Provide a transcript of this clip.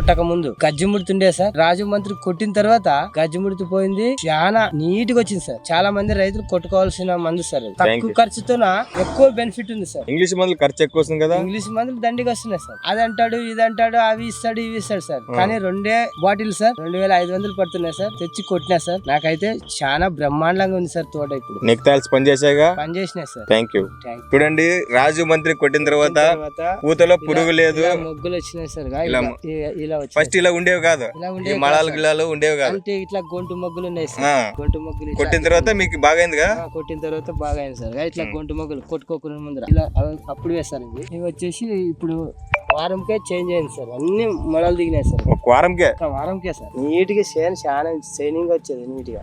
కొట్టక ముందు గజ్జి ముడుతుండే సార్. రాజు మంత్రి కొట్టిన తర్వాత గజ్జి ముడితి పోయింది. చాలా నీట్గా వచ్చింది సార్. చాలా మంది రైతులు కొట్టుకోవాల్సిన మందు సార్. తక్కువ you. ఖర్చుతోన ఎక్కువ బెనిఫిట్ ఉంది సార్. ఇంగ్లీష్ మందులు ఖర్చు ఎక్కువ వస్తుంది కదా? ఇంగ్లీష్ మందులు దండిగా వస్తున్నాయి సార్. అది అంటాడు ఇది అంటాడు అవి ఇస్తాడు ఇవి ఇస్తాడు సార్. కానీ రెండే బాటిల్ సార్. రెండు వేల ఐదు వందలు పడుతున్నాయి సార్. తెచ్చి కొట్టినా సార్. నాకైతే చాలా బ్రహ్మాండంగా ఉంది సార్ తోట ఇప్పుడు. నెక్తాల్స్ పనిచేసాగా పని చేసినాయి సార్. థ్యాంక్ యూ చూడండి రాజు మంత్రి కొట్టిన తర్వాత పూతలో పురుగు లేదు. మొగ్గులు వచ్చినాయి సార్. ఇలా ఫస్ట్ ఇలా ఉండేవి కాదు. ఈ మలాల. గిలాలు ఉండేవి కాదు. అంటే ఇట్లా గొంటు మొగ్గులు ఉన్నాయి సార్. గొంటు మొగ్గులు కొట్టిన తర్వాత మీకు బాగైందిగా? కొట్టిన తర్వాత బాగా అయింది సార్ ఇట్లా గొంటు మొగ్గులు కొట్టుకోకుండా ముందర. ఇలా అప్పుడు వేస్తారు ఇవి. వచ్చేసి ఇప్పుడు వారంకే చేంజ్ అయింది సార్. అన్ని మొడలు దిగినాయి సార్. ఒక వారంకే? ఒక వారంకే సార్. నీట్గా చేను చాలా షైనింగ్ వచ్చేది నీట్గా